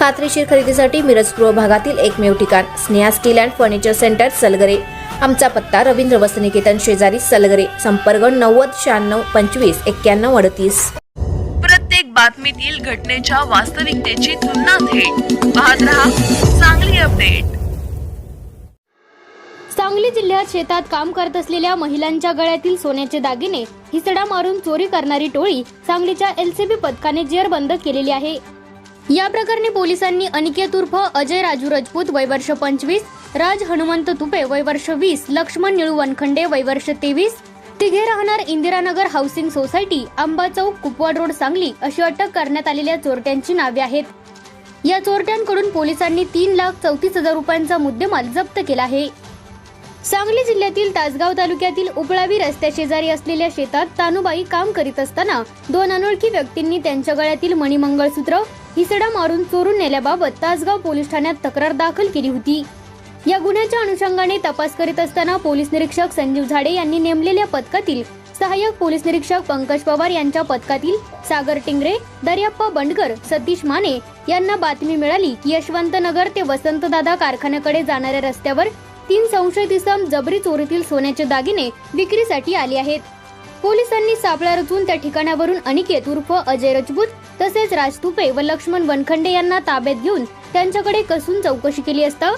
खात्रीशीर खरेदीसाठी मिरज पूर्व भागातील एकमेव ठिकाण Sneha steel and furniture centre Salgare. आमचा पत्ता रवींद्र वसनिकेतन शेजारी सलगरे संपर्क नव्वद शहाण्णव पंचवीस एक्क्याण्णव अडतीस. प्रत्येक बातमीतील घटनेच्या वास्तविकतेची तुलना थेट. पाहत रहा चांगली अपडेट. सांगली जिल्ह्यात शेतात काम करत असलेल्या महिलांच्या गळ्यातील सोन्याचे दागिने हिसडा मारून चोरी करणारी टोळी सांगलीच्या एलसीबी पथकाने जेरबंद केलेली आहे. या प्रकरणी पोलिसांनी अनिकेत उर्फ अजय राजू राजपूत वयवर्ष पंचवीस राज हनुमंत तुपे वयवर्ष वीस लक्ष्मण निळू वनखंडे वयवर्ष तेवीस तिघे राहणार इंदिरानगर हाऊसिंग सोसायटी आंबा चौक कुपवाड रोड सांगली अशी अटक करण्यात आलेल्या चोरट्यांची नावे आहेत. या चोरट्यांकडून पोलिसांनी तीन लाख चौतीस हजार रुपयांचा मुद्देमाल जप्त केला आहे. सांगली जिल्ह्यातील तासगाव तालुक्यातील उपळावी रस्त्या शेजारी असलेल्या शेतात तानुबाई काम करीत असताना दोन अनोळखी व्यक्तींनी त्यांच्या गळ्यातील मणिमंगळसूत्र हिसडा मारून चोरून नेल्याबाबत तासगाव पोलीस ठाण्यात तक्रार दाखल केली होती. या गुन्ह्याच्या अनुषंगाने तपास करीत असताना पोलीस निरीक्षक संजीव झाडे यांनी नेमलेल्या पथकातील सहाय्यक पोलीस निरीक्षक पंकज पवार यांच्या पथकातील सागर टिंगरे दर्याप्पा बंडकर सतीश माने यांना बातमी मिळाली की यशवंतनगर ते वसंतदादा कारखान्याकडे जाणाऱ्या रस्त्यावर तीन संशयित इसम जबरी चोरीतील सोन्याचे दागिने विक्रीसाठी आले आहेत. पोलिसांनी सापळा रचून त्या ठिकाणावरून अनिकेत उर्फ अजय राजपूत तसेच राज तुपे व लक्ष्मण वनखंडे यांना ताब्यात घेऊन त्यांच्याकडे कसून चौकशी केली असता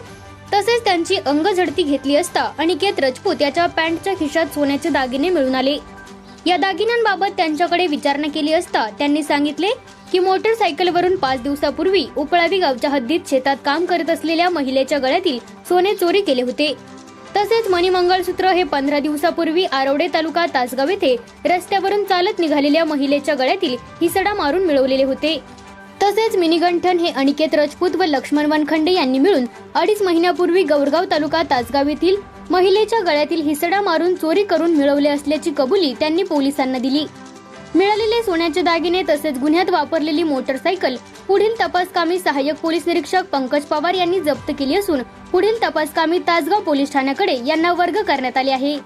तसेच त्यांची अंगझडती घेतली असता अनिकेत राजपूत याच्या पॅन्टच्या खिशात सोन्याचे दागिने मिळून आले. या दागिन्यांबाबत त्यांच्याकडे विचारणा केली असता त्यांनी सांगितले की मोटरसायकलवरून पाच दिवसापूर्वी उपळावी गावच्या हद्दीत शेतात काम करत असलेल्या महिलेच्या गळ्यातील सोने चोरी केले होते. तसेच मणिमंगळसूत्र हे पंधरा दिवसापूर्वी आरवडे तालुका तासगाव येथे रस्त्यावरून चालत निघालेल्या महिलेच्या गळ्यातील हिसडा मारून मिळवलेले होते. तसेच मिनीगंठन हे अनिकेत राजपूत व लक्ष्मण वनखंडे यांनी मिळून अडीच महिन्यापूर्वी गौरगाव तालुका तासगाव येथील महिलेच्या गळ्यातील हिसडा मारून चोरी करून मिळवले असल्याची कबुली त्यांनी पोलिसांना दिली. मिळालेले सोन्याचे दागिने तसेच गुन्ह्यात वापरलेली मोटरसायकल पुढील तपासकामी सहाय्यक पोलीस निरीक्षक पंकज पवार यांनी जप्त केली असून पुढील तपासकामी तासगाव पोलीस ठाण्याकडे यांना वर्ग करण्यात आले आहे.